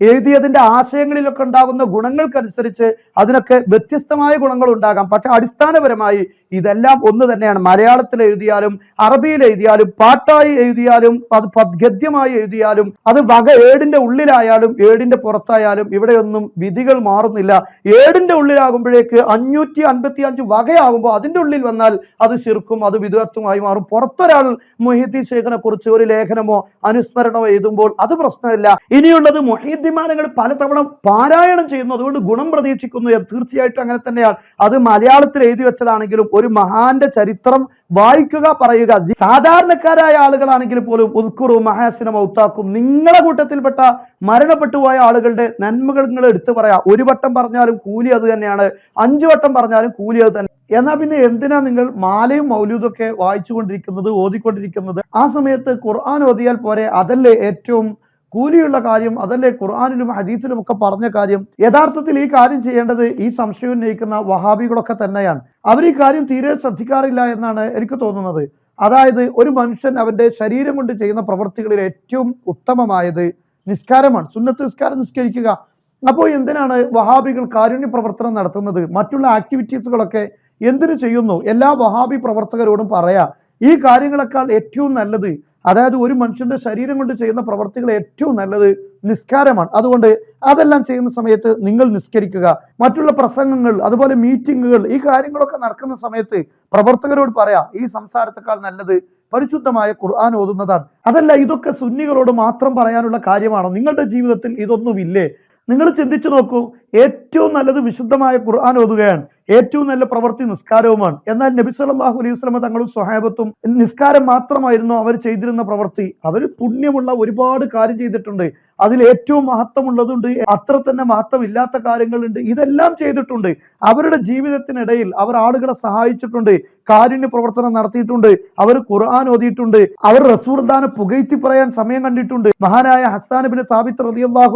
S1: എഴുതിയതിന്റെ ആശയങ്ങളിലൊക്കെ ഉണ്ടാകുന്ന ഗുണങ്ങൾക്കനുസരിച്ച് അതിനൊക്കെ വ്യത്യസ്തമായ ഗുണങ്ങൾ ഉണ്ടാകാം പക്ഷെ അടിസ്ഥാനപരമായി ഇതെല്ലാം ഒന്ന് തന്നെയാണ്. മലയാളത്തിൽ എഴുതിയാലും അറബിയിൽ എഴുതിയാലും പാട്ടായി എഴുതിയാലും അത് പദ്ഗദ്യമായി എഴുതിയാലും അത് വക ഏടിന്റെ ഉള്ളിലായാലും ഏടിന്റെ പുറത്തായാലും ഇവിടെയൊന്നും വിധികൾ മാറുന്നില്ല. ഏടിന്റെ ഉള്ളിലാകുമ്പോഴേക്ക് അഞ്ഞൂറ്റി അൻപത്തി അഞ്ച് വകയാകുമ്പോൾ അതിന്റെ ഉള്ളിൽ വന്നാൽ അത് ശിർക്കും അത് വിധുവത്വമായി മാറും. പുറത്തൊരാൾ മൊഹീദ്ദീൻ ശേഖനെ കുറിച്ച് ഒരു ലേഖനമോ അനുസ്മരണമോ എഴുതുമ്പോൾ അത് പ്രശ്നമില്ല. ഇനിയുള്ളത് മൊഹീദ്ദിമാനങ്ങൾ പലതവണ പാരായണം ചെയ്യുന്നു. അതുകൊണ്ട് ഗുണം പ്രതീക്ഷിക്കുന്നു തീർച്ചയായിട്ടും അങ്ങനെ തന്നെയാണ്. അത് മലയാളത്തിൽ എഴുതി വെച്ചതാണെങ്കിലും മഹാന്റെ ചരിത്രം വായിക്കുക പറയുക. സാധാരണക്കാരായ ആളുകളാണെങ്കിൽ പോലും ഉദ്കുറു മഹാസിന മൗത്താക്കും. നിങ്ങളുടെ കൂട്ടത്തിൽപ്പെട്ട മരണപ്പെട്ടു പോയ ആളുകളുടെ നന്മകൾ നിങ്ങൾ എടുത്തു പറയാം. ഒരു വട്ടം പറഞ്ഞാലും കൂലി അത് തന്നെയാണ്. അഞ്ചു വട്ടം പറഞ്ഞാലും കൂലി അത് തന്നെ. എന്നാ പിന്നെ എന്തിനാ നിങ്ങൾ മാലയും മൗലൂദൊക്കെ വായിച്ചുകൊണ്ടിരിക്കുന്നത് ഓതിക്കൊണ്ടിരിക്കുന്നത്? ആ സമയത്ത് ഖുർആൻ ഓതിയാൽ പോരെ. അതല്ലേ ഏറ്റവും കൂലിയുള്ള കാര്യം അതല്ലേ ഖുർആാനിലും ഹദീസിലും ഒക്കെ പറഞ്ഞ കാര്യം. യഥാർത്ഥത്തിൽ ഈ കാര്യം ചെയ്യേണ്ടത് ഈ സംശയം ഉന്നയിക്കുന്ന വഹാബികളൊക്കെ തന്നെയാണ്. അവർ ഈ കാര്യം തീരെ ശ്രദ്ധിക്കാറില്ല എന്നാണ് എനിക്ക് തോന്നുന്നത്. അതായത് ഒരു മനുഷ്യൻ അവന്റെ ശരീരം കൊണ്ട് ചെയ്യുന്ന പ്രവൃത്തികളിൽ ഏറ്റവും ഉത്തമമായത് നിസ്കാരമാണ്. സുന്നത്ത് നിസ്കാരം നിസ്കരിക്കുക. അപ്പോൾ എന്തിനാണ് വഹാബികൾ കാരുണ്യ പ്രവർത്തനം നടത്തുന്നത്? മറ്റുള്ള ആക്ടിവിറ്റീസുകളൊക്കെ എന്തിനു ചെയ്യുന്നു? എല്ലാ വഹാബി പ്രവർത്തകരോടും പറയാ ഈ കാര്യങ്ങളെക്കാൾ ഏറ്റവും നല്ലത് അതായത് ഒരു മനുഷ്യന്റെ ശരീരം കൊണ്ട് ചെയ്യുന്ന പ്രവർത്തികൾ ഏറ്റവും നല്ലത് നിസ്കാരമാണ്. അതുകൊണ്ട് അതെല്ലാം ചെയ്യുന്ന സമയത്ത് നിങ്ങൾ നിസ്കരിക്കുക. മറ്റുള്ള പ്രസംഗങ്ങൾ അതുപോലെ മീറ്റിങ്ങുകൾ ഈ കാര്യങ്ങളൊക്കെ നടക്കുന്ന സമയത്ത് പ്രവർത്തകരോട് പറയാം ഈ സംസാരത്തെക്കാൾ നല്ലത് പരിശുദ്ധമായ ഖുർആൻ ഓതുന്നതാണ്. അതല്ല ഇതൊക്കെ സുന്നികളോട് മാത്രം പറയാനുള്ള കാര്യമാണോ? നിങ്ങളുടെ ജീവിതത്തിൽ ഇതൊന്നുമില്ലേ? നിങ്ങൾ ചിന്തിച്ചു നോക്കൂ ഏറ്റവും നല്ലത് വിശുദ്ധമായ ഖുർആൻ ഓതുകയാണ്. ഏറ്റവും നല്ല പ്രവൃത്തി നിസ്കാരവുമാണ്. എന്നാൽ നബി സല്ലാഹു അലൈഹി വസല്ലമ തങ്ങളും സ്വഹാബത്തും നിസ്കാരം മാത്രമായിരുന്നു അവർ ചെയ്തിരുന്ന പ്രവൃത്തി? അവർ പുണ്യമുള്ള ഒരുപാട് കാര്യം ചെയ്തിട്ടുണ്ട്. അതിൽ ഏറ്റവും മഹത്വമുള്ളതുണ്ട് അത്ര തന്നെ മഹത്വമില്ലാത്ത കാര്യങ്ങളുണ്ട്. ഇതെല്ലാം ചെയ്തിട്ടുണ്ട്. അവരുടെ ജീവിതത്തിനിടയിൽ അവർ ആളുകളെ സഹായിച്ചിട്ടുണ്ട് കാരുണ്യ പ്രവർത്തനം നടത്തിയിട്ടുണ്ട് അവർ ഖുർആൻ ഓതിയിട്ടുണ്ട് അവർ റസൂർദാനെ പുകഴ്ത്തി പറയാൻ സമയം കണ്ടിട്ടുണ്ട്. മഹാനായ ഹസാൻ സാബിത്ത്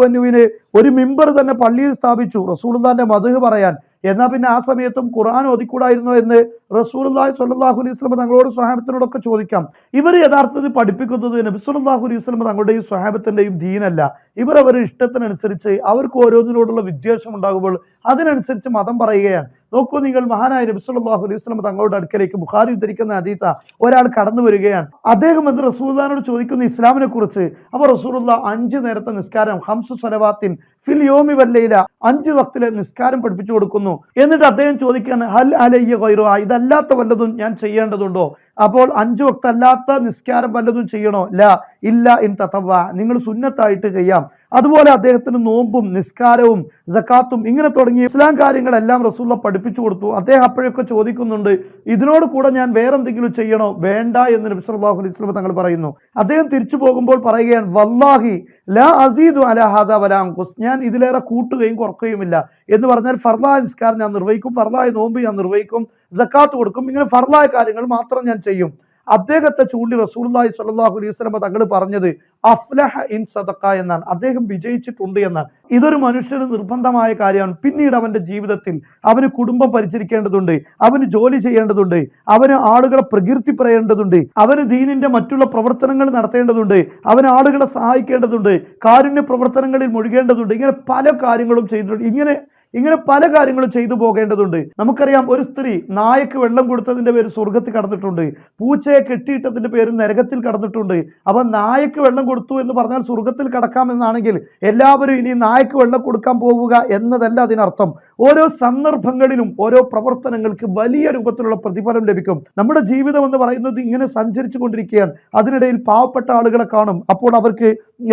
S1: അൻഹുവിന് ഒരു മിമ്പർ തന്നെ പള്ളിയിൽ സ്ഥാപിച്ചു റസൂർദാന്റെ മധു പറയാൻ. എന്നാ പിന്നെ ആ സമയത്തും ഖുർആൻ ഓതിക്കൂടായിരുന്നോ എന്ന് റസൂലുള്ളാഹി സ്വല്ലല്ലാഹു അലൈഹി വസല്ലം തങ്ങളോട് സ്വഹാബത്തിനോടൊക്കെ ചോദിക്കാം. ഇവർ യഥാർത്ഥത്തിൽ പഠിപ്പിക്കുന്നത് നബി സല്ലല്ലാഹു അലൈഹി വസല്ലം തങ്ങളുടെയും സ്വഹാബത്തിന്റെയും ദീനല്ല. ഇവർ അവരുടെ ഇഷ്ടത്തിനനുസരിച്ച് അവർക്ക് ഓരോന്നിനോടുള്ള വിദ്വേഷം ഉണ്ടാകുമ്പോൾ അതിനനുസരിച്ച് മതം പറയുകയാണ്. നോക്കൂ നിങ്ങൾ മഹാനായ നബി സല്ലല്ലാഹു അലൈഹി സ്വലം തങ്ങളുടെ അടുക്കലേക്ക് ബുഖാരി ഉദ്ധരിക്കുന്ന അതീത ഒരാൾ കടന്നു വരികയാണ്. അദ്ദേഹം എന്ന് റസൂദാനോട് ചോദിക്കുന്ന ഇസ്ലാമിനെ കുറിച്ച് അപ്പോൾ റസൂലുള്ള അഞ്ച് നേരത്തെ നിസ്കാരം ഹംസു സലവാത്തിൻ ഫിൽ യോമി വല്ലയില അഞ്ച് വക്തിലെ നിസ്കാരം പഠിപ്പിച്ചു കൊടുക്കുന്നു. എന്നിട്ട് അദ്ദേഹം ചോദിക്കുകയാണ് ഹൽ അലയ്യ കൊയ്റോ ഇതല്ലാത്ത വല്ലതും ഞാൻ ചെയ്യേണ്ടതുണ്ടോ? അപ്പോൾ അഞ്ചു വക്തല്ലാത്ത നിസ്കാരം വല്ലതും ചെയ്യണോ? ല ഇല്ല ഇൻ തത്തവ നിങ്ങൾ സുന്നത്തായിട്ട് ചെയ്യാം. അതുപോലെ അദ്ദേഹത്തിന് നോമ്പും നിസ്കാരവും ജക്കാത്തും ഇങ്ങനെ തുടങ്ങി ഇസ്ലാം കാര്യങ്ങളെല്ലാം റസൂള്ള പഠിപ്പിച്ചു കൊടുത്തു. അദ്ദേഹം അപ്പോഴൊക്കെ ചോദിക്കുന്നുണ്ട് ഇതിനോട് കൂടെ ഞാൻ വേറെന്തെങ്കിലും ചെയ്യണോ? വേണ്ട എന്ന് നബി സല്ലല്ലാഹു അലൈഹി വസല്ലം തങ്ങൾ പറയുന്നു. അദ്ദേഹം തിരിച്ചു പോകുമ്പോൾ പറയുകയാണ് വല്ലാഹി ലാ അസീദു അലഹാദ വലാംകുസ് ഞാൻ ഇതിലേറെ കൂട്ടുകയും കുറക്കുകയുമില്ല. എന്ന് പറഞ്ഞാൽ ഫർലായ നിസ്കാരം ഞാൻ നിർവഹിക്കും ഫർലായ നോമ്പ് ഞാൻ നിർവഹിക്കും ജക്കാത്ത് കൊടുക്കും. ഇങ്ങനെ ഫർലായ കാര്യങ്ങൾ മാത്രം ഞാൻ ചെയ്യും. അദ്ദേഹത്തെ ചൂണ്ടി റസൂലുള്ളാഹി സ്വല്ലല്ലാഹു അലൈഹി വസല്ലം തങ്ങൾ പറഞ്ഞത് അഫ്ലഹ ഇൻ സദക്ക എന്നാണ്. അദ്ദേഹം വിജയിച്ചിട്ടുണ്ട് എന്നാണ്. ഇതൊരു മനുഷ്യന് നിർബന്ധമായ കാര്യമാണ്. പിന്നീട് അവന്റെ ജീവിതത്തിൽ അവന് കുടുംബം പരിചരിക്കേണ്ടതുണ്ട് അവന് ജോലി ചെയ്യേണ്ടതുണ്ട് അവന് ആളുകളെ പ്രകീർത്തി പറയേണ്ടതുണ്ട് അവന് ദീനിന്റെ മറ്റുള്ള പ്രവർത്തനങ്ങൾ നടത്തേണ്ടതുണ്ട് അവന് ആളുകളെ സഹായിക്കേണ്ടതുണ്ട് കാരുണ്യ പ്രവർത്തനങ്ങളിൽ മുഴുകേണ്ടതുണ്ട് ഇങ്ങനെ പല കാര്യങ്ങളും ചെയ്തിട്ടുണ്ട്. ഇങ്ങനെ ഇങ്ങനെ പല കാര്യങ്ങളും ചെയ്തു പോകേണ്ടതുണ്ട്. നമുക്കറിയാം ഒരു സ്ത്രീ നായക്ക് വെള്ളം കൊടുത്തതിന്റെ പേര് സ്വർഗത്തിൽ കടന്നിട്ടുണ്ട്. പൂച്ചയെ കെട്ടിയിട്ടതിന്റെ പേര് നരകത്തിൽ കടന്നിട്ടുണ്ട്. അപ്പൊ നായക്ക് വെള്ളം കൊടുത്തു എന്ന് പറഞ്ഞാൽ സ്വർഗത്തിൽ കടക്കാമെന്നാണെങ്കിൽ എല്ലാവരും ഇനി നായക്ക് വെള്ളം കൊടുക്കാൻ പോവുക എന്നതല്ല അതിനർത്ഥം. ഓരോ സന്ദർഭങ്ങളിലും ഓരോ പ്രവർത്തനങ്ങൾക്ക് വലിയ രൂപത്തിലുള്ള പ്രതിഫലം ലഭിക്കും. നമ്മുടെ ജീവിതം എന്ന് പറയുന്നത് ഇങ്ങനെ സഞ്ചരിച്ചു കൊണ്ടിരിക്കുകയാണ്. അതിനിടയിൽ പാവപ്പെട്ട ആളുകളെ കാണും. അപ്പോൾ അവർക്ക്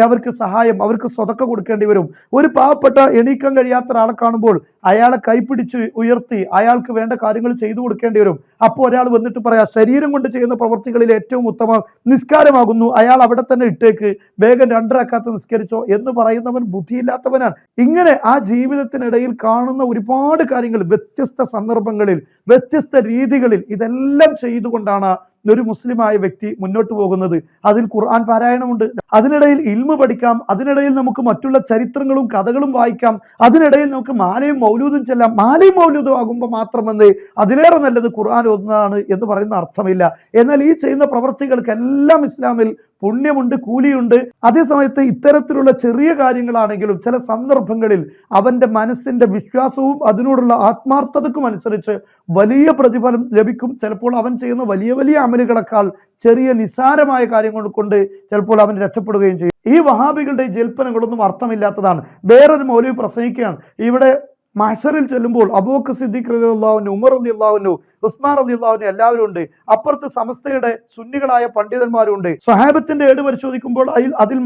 S1: അവർക്ക് സഹായം അവർക്ക് സ്വതക്ക കൊടുക്കേണ്ടി വരും. ഒരു പാവപ്പെട്ട എണീക്കാൻ കഴിയാത്ത ഒരാളെ കാണുമ്പോൾ അയാളെ കൈപ്പിടിച്ച് ഉയർത്തി അയാൾക്ക് വേണ്ട കാര്യങ്ങൾ ചെയ്തു കൊടുക്കേണ്ടി വരും. അപ്പോൾ ഒരാൾ വന്നിട്ട് പറയാം ശരീരം കൊണ്ട് ചെയ്യുന്ന പ്രവർത്തികളിൽ ഏറ്റവും ഉത്തമം നിസ്കാരമാകുന്നു. അയാൾ അവിടെ തന്നെ ഇട്ടേക്ക്. വേഗം രണ്ടരക്കാത്ത നിസ്കരിച്ചോ എന്ന് പറയുന്നവൻ ബുദ്ധിയില്ലാത്തവനാണ്. ഇങ്ങനെ ആ ജീവിതത്തിനിടയിൽ കാണുന്ന ഒരുപാട് കാര്യങ്ങൾ വ്യത്യസ്ത സന്ദർഭങ്ങളിൽ വ്യത്യസ്ത രീതികളിൽ ഇതെല്ലാം ചെയ്തുകൊണ്ടാണ് ഒരു മുസ്ലിമായ വ്യക്തി മുന്നോട്ട് പോകുന്നത്. അതിൽ ഖുർആൻ പാരായണമുണ്ട്. അതിനിടയിൽ ഇൽമ പഠിക്കാം അതിനിടയിൽ നമുക്ക് മറ്റുള്ള ചരിത്രങ്ങളും കഥകളും വായിക്കാം അതിനിടയിൽ നമുക്ക് മാലയും മൗലൂദും ചെല്ലാം. മാലയും മൗലൂദും ആകുമ്പോൾ മാത്രമെന്ന് അതിലേറെ നല്ലത് ഖുർആൻ ഒന്നാണ് എന്ന് പറയുന്ന അർത്ഥമില്ല. എന്നാൽ ഈ ചെയ്യുന്ന പ്രവർത്തികൾക്കെല്ലാം ഇസ്ലാമിൽ പുണ്യമുണ്ട് കൂലിയുണ്ട്. അതേസമയത്ത് ഇത്തരത്തിലുള്ള ചെറിയ കാര്യങ്ങളാണെങ്കിലും ചില സന്ദർഭങ്ങളിൽ അവന്റെ മനസ്സിന്റെ വിശ്വാസവും അതിനോടുള്ള ആത്മാർത്ഥതക്കും അനുസരിച്ച് വലിയ പ്രതിഫലം ലഭിക്കും. ചിലപ്പോൾ അവൻ ചെയ്യുന്ന വലിയ വലിയ അമലുകളെക്കാൾ ചെറിയ നിസ്സാരമായ കാര്യങ്ങൾ കൊണ്ട് ചിലപ്പോൾ അവൻ രക്ഷപ്പെടുകയും ചെയ്യും. ഈ വഹാബികളുടെ ജൽപ്പനങ്ങളൊന്നും അർത്ഥമില്ലാത്തതാണ്. വേറൊരു മൗലവി പ്രസംഗിക്കുകയാണ്. ഇവിടെ മഹസറിൽ ചെല്ലുമ്പോൾ അബൂക്ക് സിദ്ദീഖ് റലി അള്ളാഹുനു ഉമർ അലി അള്ളാഹുനു ഉസ്മാൻ അലി അള്ളാഹുനു എല്ലാവരും ഉണ്ട്. അപ്പുറത്ത് സമസ്തയുടെ സുന്നികളായ പണ്ഡിതന്മാരുണ്ട്. സഹാബത്തിന്റെ ഏട് പരിശോധിക്കുമ്പോൾ അതിൽ അതിൽ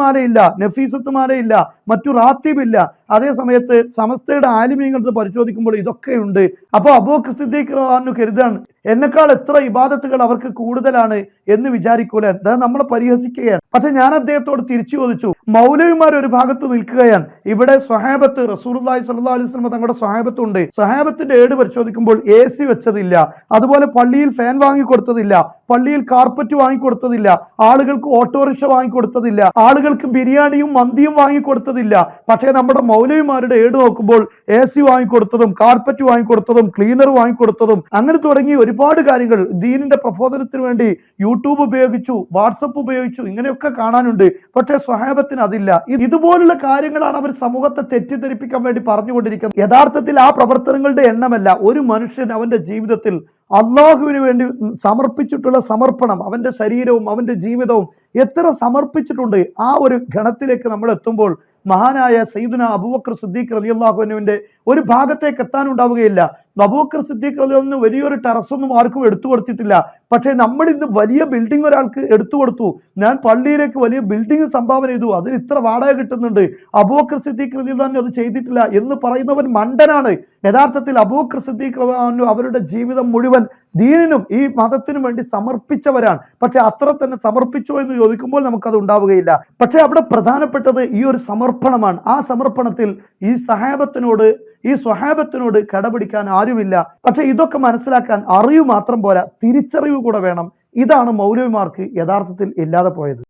S1: മാലയില്ല നഫീസത്ത് മാലയില്ല മറ്റു റാത്തീബില്ല. അതേ സമയത്ത് സമസ്തയുടെ ആലിമീങ്ങൾ പരിശോധിക്കുമ്പോൾ ഇതൊക്കെയുണ്ട്. അപ്പോൾ അബൂക്ക് സിദ്ദീഖ് റഹാനു കരുതാണ് എന്നെക്കാൾ എത്ര ഇബാദത്തുകൾ അവർക്ക് കൂടുതലാണ് എന്ന് വിചാരിക്കൂല. അത് നമ്മളെ പരിഹസിക്കുകയാണ്. പക്ഷെ ഞാൻ അദ്ദേഹത്തോട് തിരിച്ചു ചോദിച്ചു മൗലവിമാർ ഒരു ഭാഗത്ത് നിൽക്കുകയാണ്. ഇവിടെ സ്വഹാബത്ത് റസൂലുള്ളാഹി സല്ലാ അലൈഹി വസല്ലം തങ്ങളുടെ സ്വഹാബത്തുണ്ട്. സ്വഹാബത്തിന്റെ ഏട് പരിശോധിക്കുമ്പോൾ എ സി വെച്ചതില്ല. അതുപോലെ പള്ളിയിൽ ഫാൻ വാങ്ങിക്കൊടുത്തതില്ല. പള്ളിയിൽ കാർപ്പറ്റ് വാങ്ങിക്കൊടുത്തതില്ല. ആളുകൾക്ക് ഓട്ടോറിക്ഷ വാങ്ങിക്കൊടുത്തതില്ല. ആളുകൾക്ക് ബിരിയാണിയും മന്തിയും വാങ്ങിക്കൊടുത്തതില്ല. പക്ഷേ നമ്മുടെ മൗലവിമാരുടെ ഏട് നോക്കുമ്പോൾ എ സി വാങ്ങിക്കൊടുത്തതും കാർപ്പറ്റ് വാങ്ങിക്കൊടുത്തതും ക്ലീനർ വാങ്ങിക്കൊടുത്തതും അങ്ങനെ തുടങ്ങി ഒരുപാട് കാര്യങ്ങൾ ദീനിന്റെ പ്രബോധനത്തിന് വേണ്ടി യൂട്യൂബ് ഉപയോഗിച്ചു വാട്സപ്പ് ഉപയോഗിച്ചു ഇങ്ങനെയൊക്കെ കാണാനുണ്ട്. പക്ഷേ സ്വഹാബത്തിന് അതില്ല. ഇതുപോലുള്ള കാര്യങ്ങളാണ് അവർ സമൂഹത്തെ തെറ്റിദ്ധരിപ്പിക്കാൻ വേണ്ടി പറഞ്ഞുകൊണ്ടിരിക്കുന്നത്. യഥാർത്ഥത്തിൽ ആ പ്രവർത്തനങ്ങളുടെ എണ്ണമല്ല. ഒരു മനുഷ്യൻ അവന്റെ ജീവിതത്തിൽ അള്ളാഹുവിന് വേണ്ടി സമർപ്പിച്ചിട്ടുള്ള സമർപ്പണം അവന്റെ ശരീരവും അവന്റെ ജീവിതവും എത്ര സമർപ്പിച്ചിട്ടുണ്ട്. ആ ഒരു ഗണത്തിലേക്ക് നമ്മൾ എത്തുമ്പോൾ മഹാനായ സയ്യിദുന അബൂബക്കർ സിദ്ദീഖ് റളിയല്ലാഹുവിനുവിന്റെ ഒരു ഭാഗത്തേക്ക് എത്താനുണ്ടാവുകയില്ല. അബൂബക്കർ സിദ്ദീഖ് റളിയല്ലാഹുവിന് വലിയൊരു ടെറസൊന്നും ആർക്കും എടുത്തു കൊടുത്തിട്ടില്ല. പക്ഷേ നമ്മൾ ഇന്ന് വലിയ ബിൽഡിംഗ് ഒരാൾക്ക് എടുത്തു കൊടുത്തു. ഞാൻ പള്ളിയിലേക്ക് വലിയ ബിൽഡിംഗ് സംഭാവന ചെയ്തു. അതിന് ഇത്ര വാടക കിട്ടുന്നുണ്ട്. അബൂബക്കർ സിദ്ദീഖ് റളിയല്ലാഹു അത് ചെയ്തിട്ടില്ല എന്ന് പറയുന്നവൻ മണ്ടനാണ്. യഥാർത്ഥത്തിൽ അബൂബക്കർ സിദ്ദീഖ് അവരുടെ ജീവിതം മുഴുവൻ ദീനിനും ഈ മതത്തിനും വേണ്ടി സമർപ്പിച്ചവരാണ്. പക്ഷെ അത്ര തന്നെ സമർപ്പിച്ചോ എന്ന് ചോദിക്കുമ്പോൾ നമുക്കത് ഉണ്ടാവുകയില്ല. പക്ഷെ അവിടെ പ്രധാനപ്പെട്ടത് ഈ ഒരു സമർപ്പണമാണ്. ആ സമർപ്പണത്തിൽ ഈ സഹാബത്തിനോട് ഈ സ്വഹാബത്തിനോട് കടപിടിക്കാൻ ആരുമില്ല. പക്ഷെ ഇതൊക്കെ മനസ്സിലാക്കാൻ അറിവ് മാത്രം പോരാ. തിരിച്ചറിവ് കൂടെ വേണം. ഇതാണ് മൗലവിമാർക്ക് യഥാർത്ഥത്തിൽ ഇല്ലാതെ പോയത്.